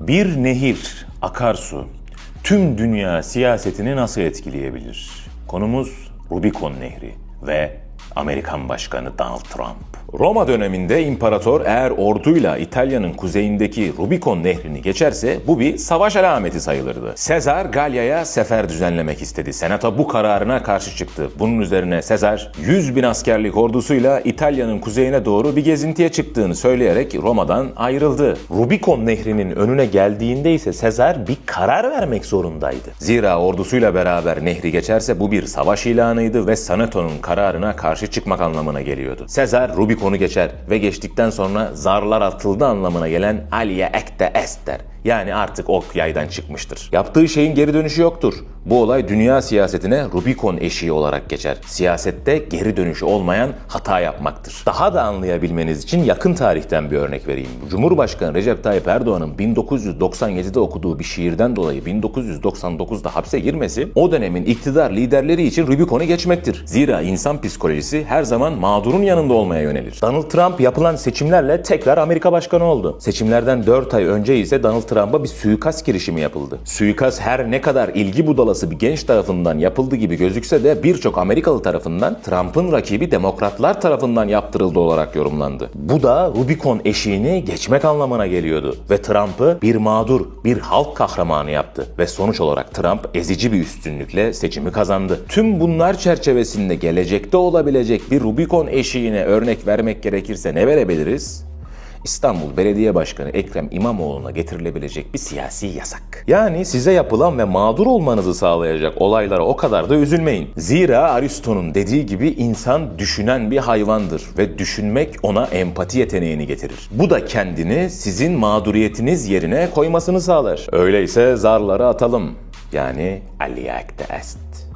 Bir nehir, akarsu, tüm dünya siyasetini nasıl etkileyebilir? Konumuz Rubikon Nehri ve Amerikan Başkanı Donald Trump. Roma döneminde imparator eğer orduyla İtalya'nın kuzeyindeki Rubikon Nehri'ni geçerse bu bir savaş alameti sayılırdı. Sezar Galya'ya sefer düzenlemek istedi. Senato bu kararına karşı çıktı. Bunun üzerine Sezar 100 bin askerlik ordusuyla İtalya'nın kuzeyine doğru bir gezintiye çıktığını söyleyerek Roma'dan ayrıldı. Rubikon Nehri'nin önüne geldiğinde ise Sezar bir karar vermek zorundaydı. Zira ordusuyla beraber nehri geçerse bu bir savaş ilanıydı ve Senato'nun kararına karşı çıkmak anlamına geliyordu. Sezar Rubikon'u geçer ve geçtikten sonra zarlar atıldı anlamına gelen alia ekte est der. Yani artık ok yaydan çıkmıştır. Yaptığı şeyin geri dönüşü yoktur. Bu olay dünya siyasetine Rubikon eşiği olarak geçer. Siyasette geri dönüşü olmayan hata yapmaktır. Daha da anlayabilmeniz için yakın tarihten bir örnek vereyim. Cumhurbaşkanı Recep Tayyip Erdoğan'ın 1997'de okuduğu bir şiirden dolayı 1999'da hapse girmesi o dönemin iktidar liderleri için Rubikon'u geçmektir. Zira insan psikolojisi her zaman mağdurun yanında olmaya yönelir. Donald Trump yapılan seçimlerle tekrar Amerika başkanı oldu. Seçimlerden 4 ay önce ise Donald Trump'a bir suikast girişimi yapıldı. Suikast her ne kadar ilgi budalası bir genç tarafından yapıldı gibi gözükse de birçok Amerikalı tarafından Trump'ın rakibi demokratlar tarafından yaptırıldı olarak yorumlandı. Bu da Rubicon eşiğini geçmek anlamına geliyordu ve Trump'ı bir mağdur, bir halk kahramanı yaptı ve sonuç olarak Trump ezici bir üstünlükle seçimi kazandı. Tüm bunlar çerçevesinde gelecekte olabilecek bir Rubicon eşiğine örnek vermek gerekirse ne verebiliriz? İstanbul Belediye Başkanı Ekrem İmamoğlu'na getirilebilecek bir siyasi yasak. Yani size yapılan ve mağdur olmanızı sağlayacak olaylara o kadar da üzülmeyin. Zira Aristo'nun dediği gibi insan düşünen bir hayvandır ve düşünmek ona empati yeteneğini getirir. Bu da kendini sizin mağduriyetiniz yerine koymasını sağlar. Öyleyse zarları atalım. Yani aliyakte est.